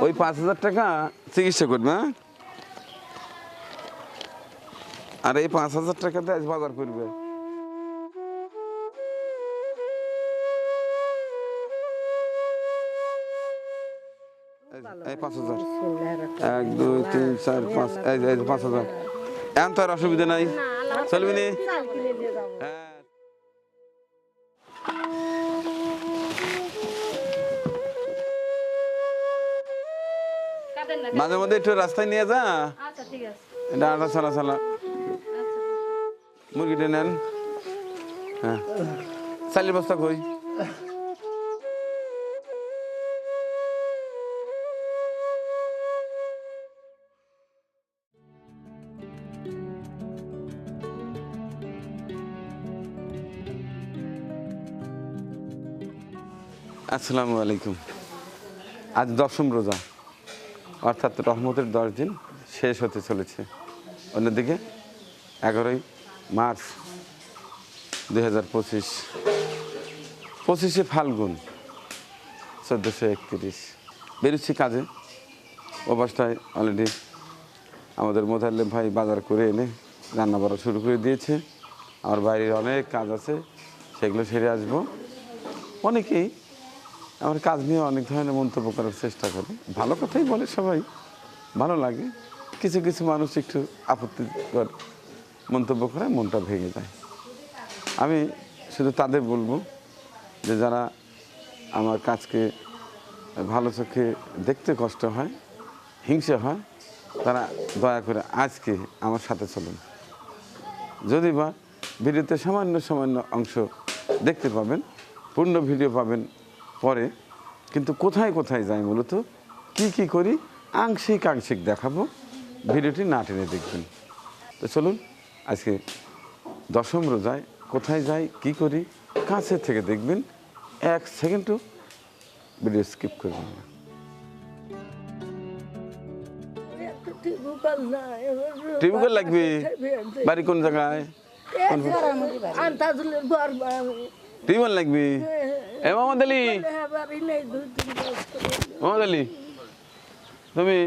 ওই পাঁচ হাজার টাকা চিকিৎসা করবে হ্যাঁ? আর এই পাঁচ হাজার টাকাতে আজ বাজার করবে। এই- পাঁচ হাজার। এক দুই তিন চার পাঁচ এই পাঁচ হাজার। এখন তো আর অসুবিধা নাই। চলবি নি? হ্যাঁ। মাঝে মধ্যে একটু রাস্তায় নিয়ে যা। আচ্ছা ঠিক আছে। এটা আটা আচ্ছা মুরগিটা নেন। হ্যাঁ। চালির বস্তা কই? আসসালামু আলাইকুম। আজ দশম রোজা। অর্থাৎ রহমতের দশ দিন শেষ হতে চলেছে। অন্যদিকে এগারোই মার্চ দুই হাজার পঁচিশ, পঁচিশে ফাল্গুন চোদ্দোশো একত্রিশ। বেরোচ্ছি কাজে। অবস্থায় অলরেডি আমাদের মোতাল্লেম ভাই বাজার করে এনে রান্না বাড়া শুরু করে দিয়েছে। আমার বাইরের অনেক কাজ আছে, সেগুলো সেরে আসব। অনেকেই আমার কাজ নিয়ে অনেক ধরনের মন্তব্য করার চেষ্টা করে। ভালো কথাই বলে সবাই, ভালো লাগে। কিছু কিছু মানুষ একটু আপত্তিকর মন্তব্য করে মনটা ভেঙে যায়। আমি শুধু তাদের বলব যে যারা আমার কাজকে ভালো চোখে দেখতে কষ্ট হয়, হিংসে হয়, তারা দয়া করে আজকে আমার সাথে চলুন। যদি বা ভিডিওতে সামান্য সামান্য অংশ দেখতে পাবেন, পূর্ণ ভিডিও পাবেন পরে কিন্তু কোথায় কোথায় যাই মূলত কি কি করি? আংশিক আংশিক দেখাবো। ভিডিওটি না টেনে দেখবেন। তো চলুন আজকে দশম রোজায় কোথায় যাই কি করি কাছে থেকে দেখবেন। এক সেকেন্ডও ভিডিও স্কিপ করবেন না। লাগবে। বাড়ি কোন জায়গায়? ঘর টিভিকল লাগবে? এ মোহাম্মদ আলী। মোহাম্মদ আলী, তুমি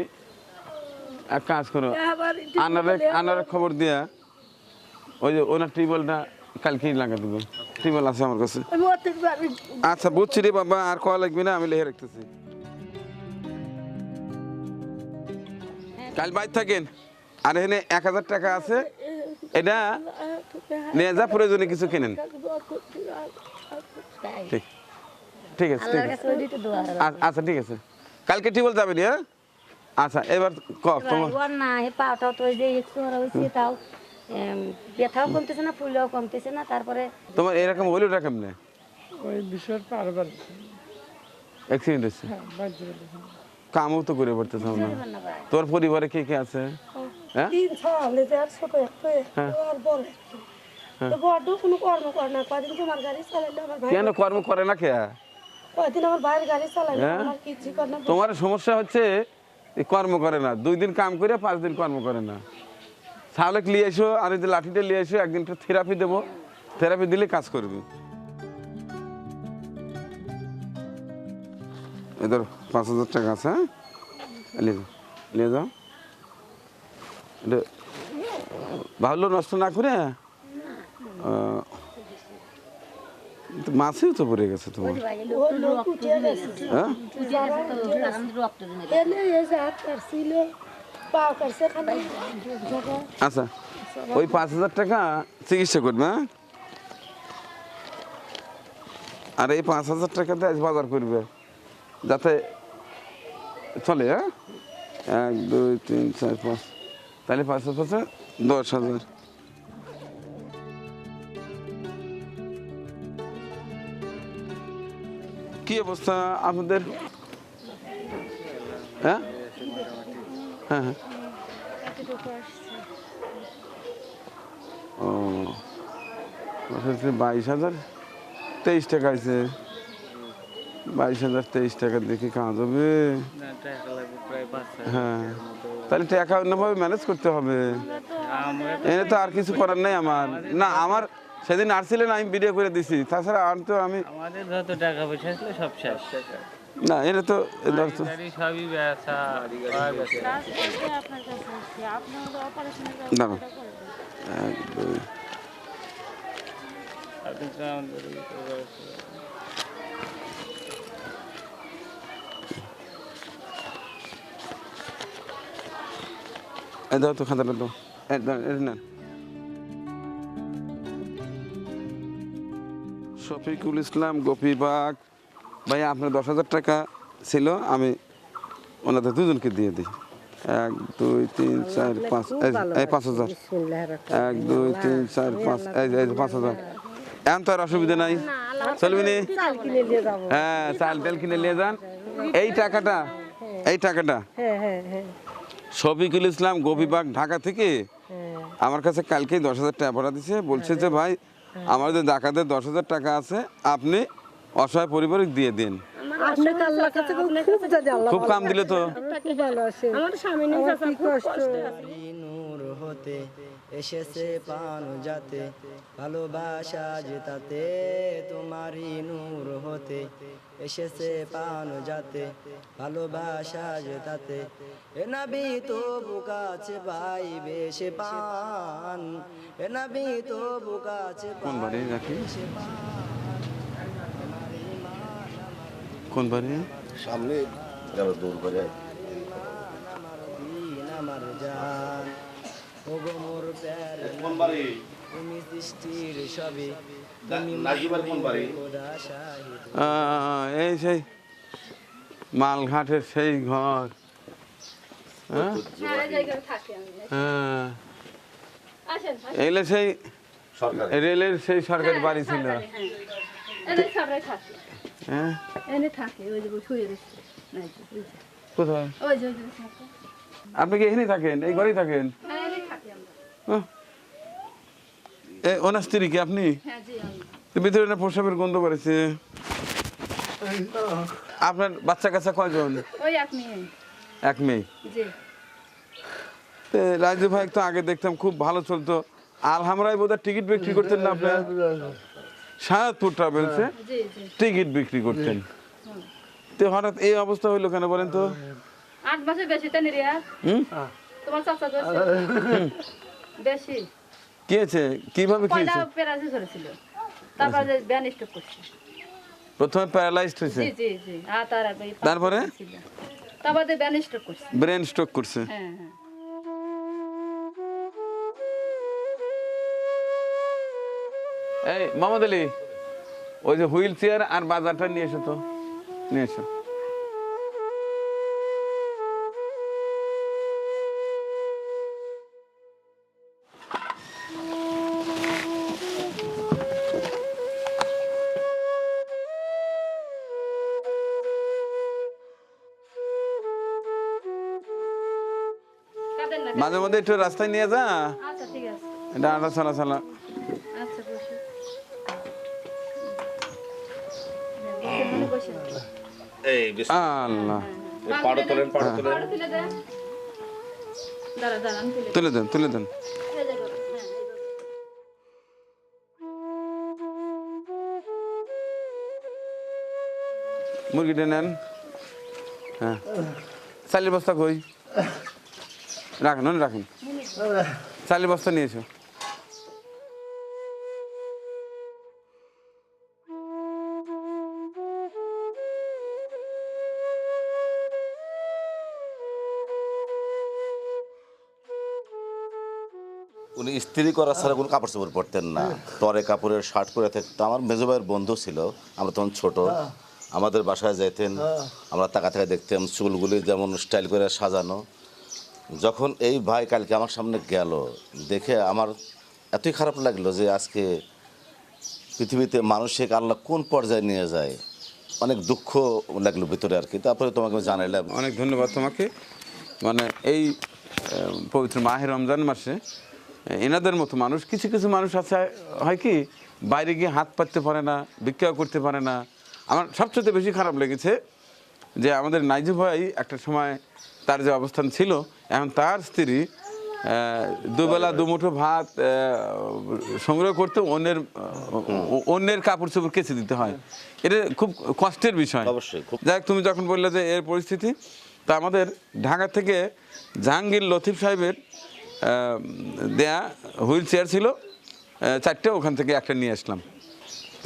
এক কাজ করো আনারে আনারে খবর দিয়া ওই যে ওনার টিউবওয়েলটা কালকেই লাগা দেবো। টিউবওয়েল আছে আমার কাছে। আচ্ছা বুঝছি রে বাবা, আর কয়া লাগবে না, আমি লিখে রাখতেছি। কাল বাইর থাকেন, আর এখানে এক হাজার টাকা আছে এটা নিয়ে যা প্রয়োজনে কিছু কেনেন। ঠিক। ঠিক আছে ঠিক আছে। আচ্ছা ঠিক আছে। কালকে টিউবওয়েল যাবেন হ্যাঁ? আচ্ছা এবার ক তোমার? ওর না হে পাওটাও তো যে একটু ওরা হয়েছে তাও ব্যথাও কমতেছে না ফুলেও কমতেছে না তারপরে তোমার এরকম হইল ওটা কেমনে? ওই বিষয় পারবার। অ্যাক্সিডেন্ট হয়েছে? হ্যাঁ। কামও তো করে পড়তেছ না। তোর পরিবারে কে কে আছে? হ্যাঁ? তিন সালে যে আর ছোট একটা আর বড় একটা। তো কোনো কর্ম করে না কদিন তোমার গাড়ি চালাইলে আমার ভাই কেন কর্ম করে না কে? কদিন আমার ভাইয়ের গাড়ি চালাইলে হ্যাঁ? আমার কিছু করে না। তোমার সমস্যা হচ্ছে কর্ম করে না। দুই দিন কাম করে পাঁচ দিন কর্ম করে না। তাহলে নিয়ে এসো আর এই যে লাঠিটা নিয়ে এসো একদিন থেরাপি দেবো। থেরাপি দিলে কাজ করবি। এদের পাঁচ হাজার টাকা আছে হ্যাঁ? নিয়ে যাও। এটা ভালো নষ্ট না করে মাছেও তো পড়ে গেছে তোমার। হ্যাঁ? আচ্ছা ওই পাঁচ হাজার টাকা চিকিৎসা করবে হ্যাঁ? আর এই পাঁচ হাজার টাকাতে আজ বাজার করবে যাতে চলে হ্যাঁ? এক দুই তিন চার পাঁচ। তাহলে পাঁচ হাজার পাঁচে দশ হাজার। কি অবস্থা আপনাদের? হ্যাঁ? হ্যাঁ হ্যাঁ। ও বাইশ হাজার তেইশ টাকা আছে বাইশ হাজার তেইশ টাকা দেখে কাজ হবে হ্যাঁ। তাহলে টাকা অন্যভাবে ম্যানেজ করতে হবে। এনে তো আর কিছু করার নেই আমার। না আমার সেদিন আসছিলেন আমি ভিডিও করে দিছি। তাছাড়া আর তো আমি আমাদের যত টাকা পয়সা ছিল সব শেষ। না এটা তো সবই ব্যবসা। দাও তো খাতাটা দাও নেন শফিকুল ইসলাম গোপীবাগ ভাই আপনার দশ হাজার টাকা ছিল আমি ওনাদের দুজনকে দিয়ে দিই। এক দুই তিন চার পাঁচ এই পাঁচ হাজার। এক দুই তিন চার পাঁচ এই পাঁচ হাজার। এখন তো আর অসুবিধা নাই। চলবি নি হ্যাঁ চাল তেল কিনে নিয়ে যান। এই টাকাটা এই টাকাটা। শফিকুল ইসলাম গোপীবাগ ঢাকা থেকে আমার কাছে কালকেই দশ হাজার টাকা ভরা দিছে। বলছে যে ভাই আমার যে ডাকাতের দশ হাজার টাকা আছে আপনি অসহায় পরিবারে দিয়ে দিন। আপনাকে আল্লাহর কাছে খুব কাম দিলে তো। আমার স্বামী নেই চাচা খুব কষ্টে। আছে। নূর হতে এসেছে পান যাতে ভালোবাসা জেতাতে তোমারই নূর হতে। এসেছে পান যাতে ভালোবাসা জেতাতে। এ নাবি তো বুকাছে ভাই বেশে পান এ নাবি তো বুকাছে কোন বাড়ি রাখি? কোন বাড়ি? সামনে গেল দৌড় করে। আমার দিন আমার জান ও মোর প্যার। কোন বাড়ি? তুমি সৃষ্টির সবে। নাজিবার কোন বাড়ি? খোদা শাহিদ আহ, এই সেই মালঘাটের সেই ঘর। হ্যাঁ? হ্যাঁ। এগুলো সেই রেলের সেই সরকারি বাড়ি ছিল। হ্যাঁ। এনে থাকে। ওই যে শুয়ে রয়েছে। নাই তো, ওই যে, কোথায় আপনি কি এখানেই থাকেন? এই ঘরেই থাকেন হ্যাঁ এনে থাকি আমরা আহ। এ ওনার স্ত্রী কি আপনি? হ্যাঁ জি ভিতরে না প্রসাবের গন্ধ করেছে আপনার বাচ্চা কাচ্চা কয়জন? ওই এক মেয়ে। রাজু ভাই তো আগে দেখতাম খুব ভালো চলতো। আলহামরাই বোধহয় টিকিট বিক্রি করতেন না আপনার? সাহাদপুর ট্রাভেলসে জি জি। টিকিট বিক্রি করতেন। তো হঠাৎ এই অবস্থা হইল কেন বলেন তো? আট মাসে বেশি তাই হুম? তোমার চাচা বেশি। কি হয়েছে কীভাবে কি হয়েছে হয়েছিল। তারপর যে ব্যান করছে। প্রথমে প্যারালাইজড হয়েছে? জি জি জি। আর তারপরে? ব্যান করছে। ব্রেন স্ট্রোক করছে। হ্যাঁ হ্যাঁ। এই আলী ওই যে হুইল চেয়ার আর বাজারটা নিয়ে এসো তো। নিয়ে এসো। মাঝে মধ্যে একটু রাস্তায় নিয়ে যা। আচ্ছা ঠিক আছে। এটা আটা চালা চালা। আচ্ছা বসে। হ্যাঁ, বসে বসে এই আল্লাহ। পাড়ো তোলেন পাড়ো তোলেন। তুলে দেন। তুলে দেন। হ্যাঁ। মুরগিটা নেন। হ্যাঁ। চালের বস্তা কই? রাখেন ওনে রাখেন। চালের বস্তা নিয়ে এসো উনি স্ত্রী করা ছাড়া কোনো কাপড় চোপড় পরতেন না। টরে কাপড়ের শার্ট পরে থাকতো। আমার মেজো ভাইয়ের বন্ধু ছিল আমরা তখন ছোট। আমাদের বাসায় যাইতেন আমরা তাকা থেকে দেখতাম চুলগুলি যেমন স্টাইল করে সাজানো। যখন এই ভাই কালকে আমার সামনে গেল, দেখে আমার এতই খারাপ লাগল যে আজকে পৃথিবীতে মানুষকে আল্লাহ কোন পর্যায়ে নিয়ে যায়। অনেক দুঃখ লাগল ভিতরে আর কি। তারপরে তোমাকে জানাইলাম। অনেক ধন্যবাদ তোমাকে। মানে এই পবিত্র মাহে রমজান মাসে এনাদের মতো মানুষ, কিছু কিছু মানুষ আছে, হয় কি, বাইরে গিয়ে হাত পাততে পারে না, ভিক্ষাও করতে পারে না। আমার সবচেয়ে বেশি খারাপ লেগেছে যে আমাদের নাইজু ভাই একটা সময় তার যে অবস্থান ছিল এখন তার স্ত্রী দুবেলা দুমুঠো ভাত সংগ্রহ করতে অন্যের অন্যের কাপড় চোপড় কেচে দিতে হয়। এটা খুব কষ্টের বিষয়। অবশ্যই, যাক তুমি যখন বললে যে এর পরিস্থিতি তা আমাদের ঢাকা থেকে জাহাঙ্গীর লতিফ সাহেবের দেয়া হুইল চেয়ার ছিল চারটে ওখান থেকে একটা নিয়ে আসলাম।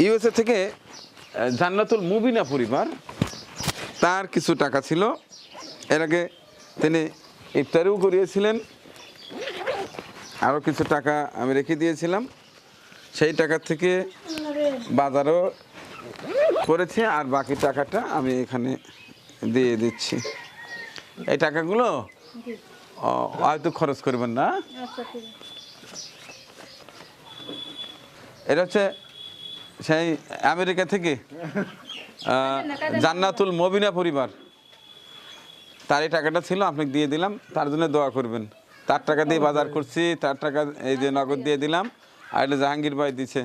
ইউএসএ থেকে জান্নাতুল মুবিনা পরিবার তার কিছু টাকা ছিল। এর আগে তিনি ইফতারিও করিয়েছিলেন। আরও কিছু টাকা আমি রেখে দিয়েছিলাম। সেই টাকা থেকে বাজারও করেছে আর বাকি টাকাটা আমি এখানে দিয়ে দিচ্ছি। এই টাকাগুলো ও, হয়তো খরচ করবেন না? আচ্ছা এটা হচ্ছে সেই আমেরিকা থেকে জান্নাতুল মবিনা পরিবার। তার এই টাকাটা ছিল আপনাকে দিয়ে দিলাম তার জন্য দোয়া করবেন। তার টাকা দিয়ে বাজার করছি তার টাকা এই যে নগদ দিয়ে দিলাম আর এটা জাহাঙ্গীর ভাই দিছে।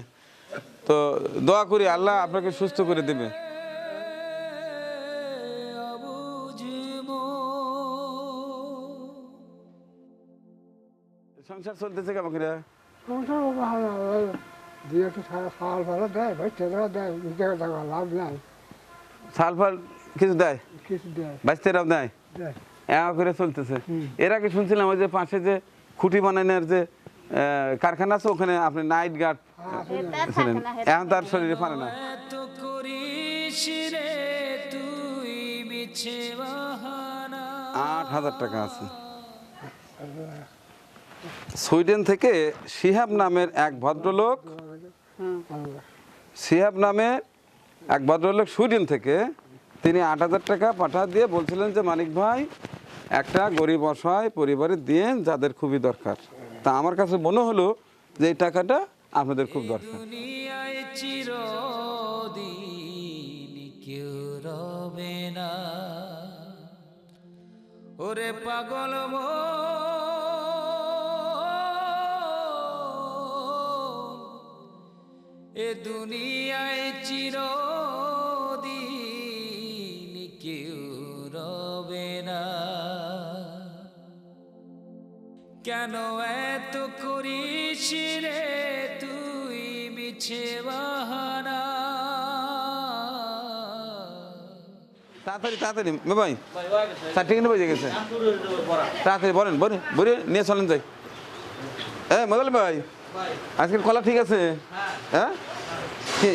তো দোয়া করি আল্লাহ আপনাকে সুস্থ করে দেবে। সংসার চলতেছে কেমন করে? সংসার ভালো ভালো দিয়ে একটু সাল ফাল কিছু দেয়? কিছু দেয়। দেয় দেয়? এমন করে চলতেছে। এর আগে শুনছিলাম ওই যে পাশে যে খুঁটি বানানোর যে কারখানা আছে ওখানে আপনি নাইট গার্ড ছিলেন। এখন তার শরীরে পারে না আট হাজার টাকা আছে। সুইডেন থেকে শিহাব নামের এক ভদ্রলোক শিহাব নামে এক ভদ্রলোক সুইডেন থেকে তিনি আট হাজার টাকা পাঠা দিয়ে বলছিলেন যে মানিক ভাই একটা গরিব অসহায় পরিবারে দিয়ে যাদের খুবই দরকার। তা আমার কাছে মনে হলো যে এই টাকাটা আপনাদের খুব দরকার। ওরে পাগল এ দুনিয়ায় চিরদিন কেন এত করিস রে তুই বিছে বাহানা তাড়াতাড়ি তাড়াতাড়ি মে ভাই। চারটে কিনে বেজে গেছে। তাড়াতাড়ি বলেন বলেন বলে নিয়ে চলেন যাই। হ্যাঁ ভাই আজকের কলা ঠিক আছে? হ্যাঁ। কি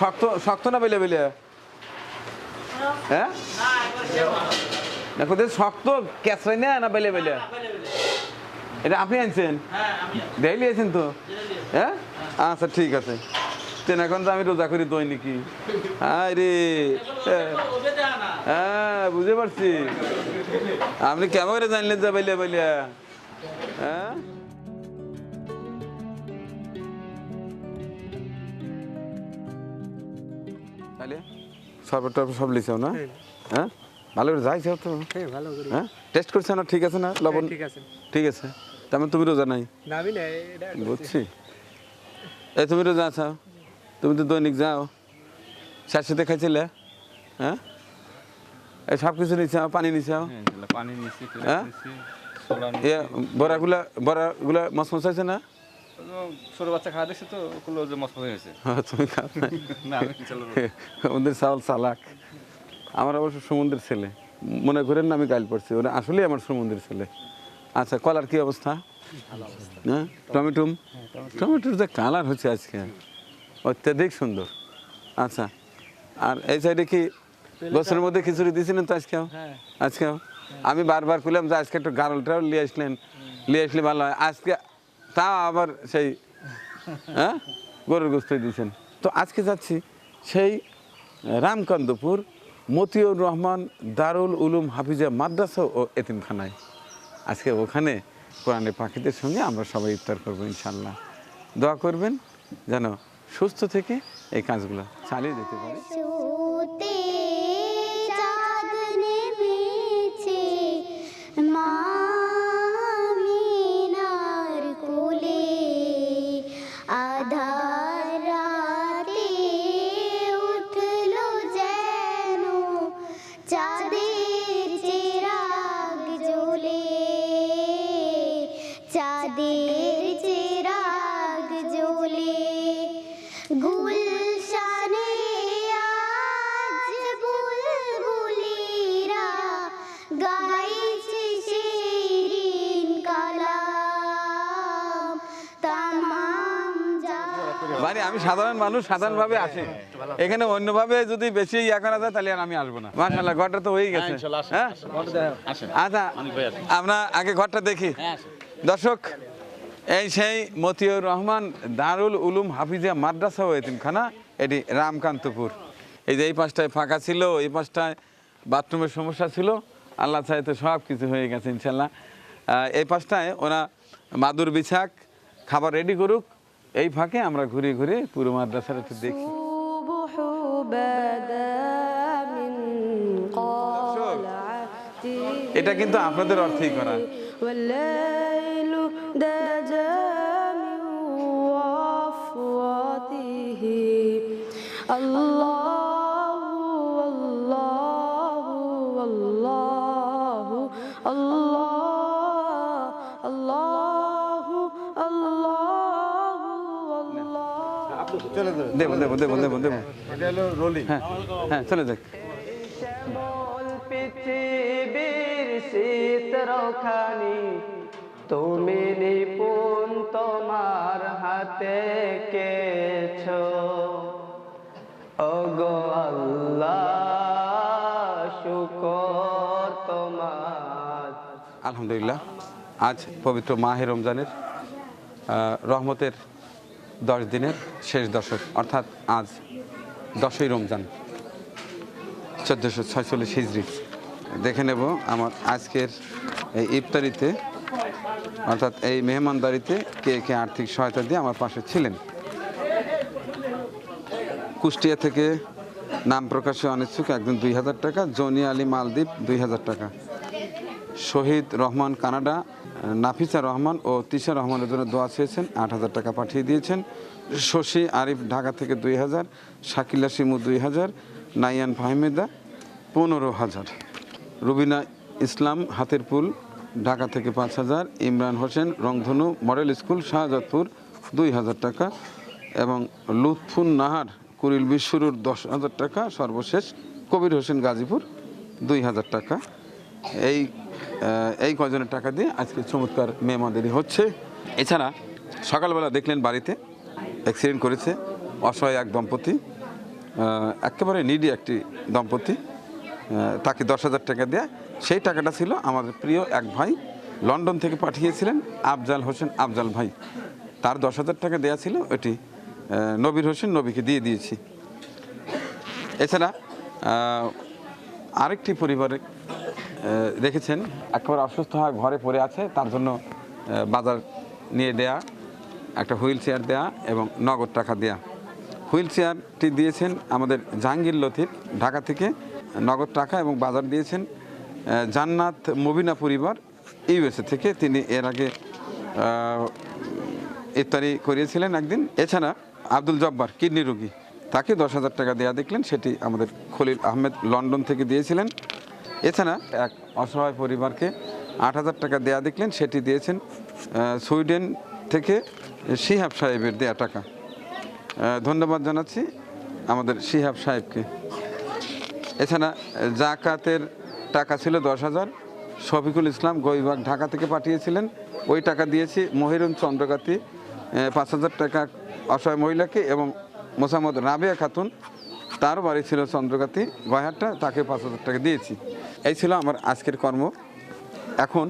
শক্ত শক্ত না বেলে বেলে? হ্যাঁ? শক্ত না না বেলে বেলে এটা আপনি আনছেন? ডেইলি আছেন তো? হ্যাঁ? আচ্ছা ঠিক আছে। তেন এখন তো আমি রোজা করি দৈনিকই আরে হ্যাঁ বুঝতে পারছি। আপনি কেমন করে জানলেন যা বাইলিয়া বাইলিয়া হ্যাঁ? তাহলে সরবত সব লিখাও না? হ্যাঁ? ভালো করে যাইছো তো? হ্যাঁ ভালো করি। হ্যাঁ? টেস্ট করছে না? ঠিক আছে না? লবণ? ঠিক আছে। ঠিক আছে। তেমন তুমি রোজা নাই? নামি না এটা বুঝছি। এই তুমি রোজা আছো? তুমি তো দৈনিক যাও। সাথে খাইছিলে? হ্যাঁ? এই সব কিছু নিচ্ছাও পানি নিচ্ছাও পানি নিচ্ছি হ্যাঁ? এ বড়াগুলা বড়াগুলা মশ মশাইছে না? ছোট বাচ্চা খাওয়া দেখছে তো ওগুলো যে মস্ত হয়ে গেছে হ্যাঁ, তুমি খাও। না। না আমি ওদের চাউল চালাক। আমার অবশ্য সমুদ্রের ছেলে। মনে করেন না আমি গাইল পড়ছি। ওরা আসলেই আমার সমুদ্রের ছেলে। আচ্ছা কলার কি অবস্থা? হ্যাঁ? টমেটো টমেটোর যে কালার হচ্ছে আজকে। অত্যাধিক সুন্দর। আচ্ছা আর এই সাইডে কি বছরের মধ্যে খিচুড়ি দিয়েছিলেন তো আজকেও? আজকেও? আমি বারবার করলাম যে আজকে একটু গারলটাও নিয়ে আসলেন। নিয়ে আসলে ভালো হয়। আজকে তা আবার সেই হ্যাঁ? গরুর গোস্ত দিয়েছেন। তো আজকে যাচ্ছি সেই রামকান্তপুর মতিউর রহমান, দারুল উলুম হাফিজা মাদ্রাসা ও এতিমখানায়। আজকে ওখানে কোরআনে পাখিদের সঙ্গে আমরা সবাই ইফতার করব ইনশাল্লাহ দোয়া করবেন যেন সুস্থ থেকে এই কাজগুলো চালিয়ে যেতে পারি। সাধারণ মানুষ সাধারণভাবে আসে। এখানে অন্যভাবে যদি বেশি ইয়া করা যায় তাহলে আর আমি আসব না। মাশাল্লাহ ঘরটা তো হয়েই গেছে। হ্যাঁ আচ্ছা আমরা আগে ঘরটা দেখি। দর্শক এই সেই মতিউর রহমান দারুল উলুম হাফিজিয়া মাদ্রাসা এতিমখানা এটি রামকান্তপুর। এই যে এই পাশটায় ফাঁকা ছিল এই পাশটায় বাথরুমের সমস্যা ছিল। আল্লাহ চাইতে সব কিছু হয়ে গেছে ইনশাল্লাহ। এই পাশটায় ওরা মাদুর বিছাক খাবার রেডি করুক এই ফাঁকে আমরা ঘুরে ঘুরে পুরো মাদ্রাসার একটু দেখি। এটা কিন্তু আপনাদের অর্থেই করা। চলে দেবো দেবো দেবো দেবো দেবো। হ্যাঁ, হ্যাঁ, হ্যাঁ চলে যাক। পৃথিবীর তুমি নিপুণ তোমার হাতে কেছ। অগো তোমার। আলহামদুলিল্লাহ আজ পবিত্র মাহে রমজানের রহমতের দশ দিনের শেষ দশক, অর্থাৎ আজ দশই রমজান, চোদ্দোশো ছয়চল্লিশ হিজড়ি দেখে নেব আমার আজকের এই ইফতারিতে, অর্থাৎ এই মেহমানদারিতে কে কে আর্থিক সহায়তা দিয়ে আমার পাশে ছিলেন। কুষ্টিয়া থেকে নাম প্রকাশে অনিচ্ছুক একজন দুই হাজার টাকা, জনি আলী মালদ্বীপ দুই হাজার টাকা। শহীদ রহমান কানাডা নাফিসা রহমান ও তিশা রহমানের জন্য দোয়া চেয়েছেন, আট হাজার টাকা পাঠিয়ে দিয়েছেন। শশী আরিফ ঢাকা থেকে দুই হাজার, শাকিলা শিমু দুই হাজার, নাইয়ান ফাহমেদা পনেরো হাজার। রুবিনা ইসলাম হাতেরপুল ঢাকা থেকে পাঁচ হাজার, ইমরান হোসেন রংধনু মডেল স্কুল শাহজাদপুর দুই হাজার টাকা এবং লুৎফুন নাহার কুরিল বিশ্বরুর দশ হাজার টাকা, সর্বশেষ কবির হোসেন গাজীপুর দুই হাজার টাকা। এই এই কয়জনের টাকা দিয়ে আজকে চমৎকার মেহমানদারি হচ্ছে। এছাড়া সকালবেলা দেখলেন বাড়িতে অ্যাক্সিডেন্ট করেছে অসহায় এক দম্পতি একেবারে নিডি একটি দম্পতি তাকে দশ হাজার টাকা দেয়া। সেই টাকাটা ছিল আমাদের প্রিয় এক ভাই লন্ডন থেকে পাঠিয়েছিলেন আফজাল হোসেন আফজাল ভাই। তার দশ হাজার টাকা দেওয়া ছিল এটি নবীর হোসেন নবীকে দিয়ে দিয়েছি। এছাড়া আরেকটি পরিবারে আহ, রেখেছেন একেবারে অসুস্থ হয়ে ঘরে পড়ে আছে, তার জন্য বাজার নিয়ে দেয়া, একটা হুইল চেয়ার দেয়া এবং নগদ টাকা দেয়া। হুইল চেয়ারটি দিয়েছেন আমাদের জাহাঙ্গীর লতিফ, ঢাকা থেকে নগদ টাকা এবং বাজার দিয়েছেন জান্নাত মবিনা পরিবার, ইউএসএ থেকে। তিনি এর আগে ইফতারি করিয়েছিলেন একদিন। এছাড়া আব্দুল জব্বার কিডনি রোগী, তাকে দশ হাজার টাকা দেওয়া দেখলেন। সেটি আমাদের খলিল আহমেদ লন্ডন থেকে দিয়েছিলেন। এছাড়া এক অসহায় পরিবারকে আট হাজার টাকা দেয়া দেখলেন, সেটি দিয়েছেন সুইডেন থেকে শিহাব সাহেবের দেয়া টাকা। ধন্যবাদ জানাচ্ছি আমাদের শিহাব সাহেবকে। এছাড়া জাকাতের টাকা ছিল দশ হাজার। শফিকুল ইসলাম গইবাগ ঢাকা থেকে পাঠিয়েছিলেন। ওই টাকা দিয়েছি। মহিরুন চন্দ্রকাতি পাঁচ হাজার টাকা অসহায় মহিলাকে এবং মোসাম্মদ রাবেয়া খাতুন, তার বাড়ি ছিল চন্দ্রকাতি গয়ারটা তাকে পাঁচ হাজার টাকা দিয়েছি। এই ছিল আমার আজকের কর্ম। এখন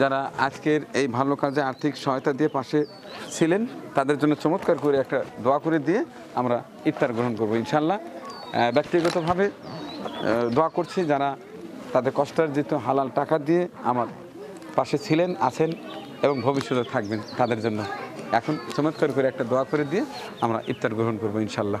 যারা আজকের এই ভালো কাজে আর্থিক সহায়তা দিয়ে পাশে ছিলেন, তাদের জন্য চমৎকার করে একটা দোয়া করে দিয়ে আমরা ইফতার গ্রহণ করব ইনশাল্লাহ ব্যক্তিগতভাবে দোয়া করছি যারা তাদের কষ্টার্জিত হালাল টাকা দিয়ে আমার পাশে ছিলেন, আছেন এবং ভবিষ্যতে থাকবেন তাদের জন্য। এখন চমৎকার করে একটা দোয়া করে দিয়ে আমরা ইফতার গ্রহণ করব ইনশাল্লাহ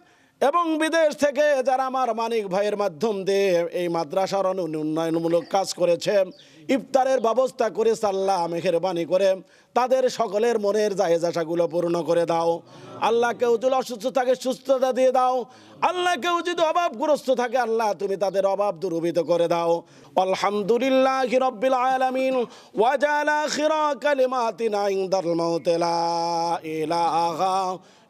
এবং বিদেশ থেকে যারা আমার মানিক ভাইয়ের মাধ্যম দিয়ে এই মাদ্রাসার উন্নয়নমূলক কাজ করেছে, ইফতারের ব্যবস্থা করে সাল্লাহ মেহেরবানি করে, তাদের সকলের মনের জায়েজ আশাগুলো পূর্ণ করে দাও। আল্লাহ কেউ যদি অসুস্থ থাকে সুস্থতা দিয়ে দাও। আল্লাহ কেউ অভাবগ্রস্ত থাকে, আল্লাহ তুমি তাদের অভাব দূরীভূত করে দাও। আলহামদুলিল্লাহ ওয়াজাল ইনদাল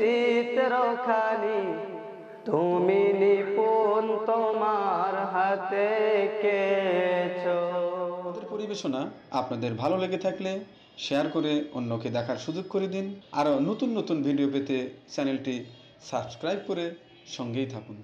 চিত্রখানি তুমি নিপুণ তোমার হাতে পরিবেশনা আপনাদের ভালো লেগে থাকলে শেয়ার করে অন্যকে দেখার সুযোগ করে দিন। আরও নতুন নতুন ভিডিও পেতে চ্যানেলটি সাবস্ক্রাইব করে সঙ্গেই থাকুন।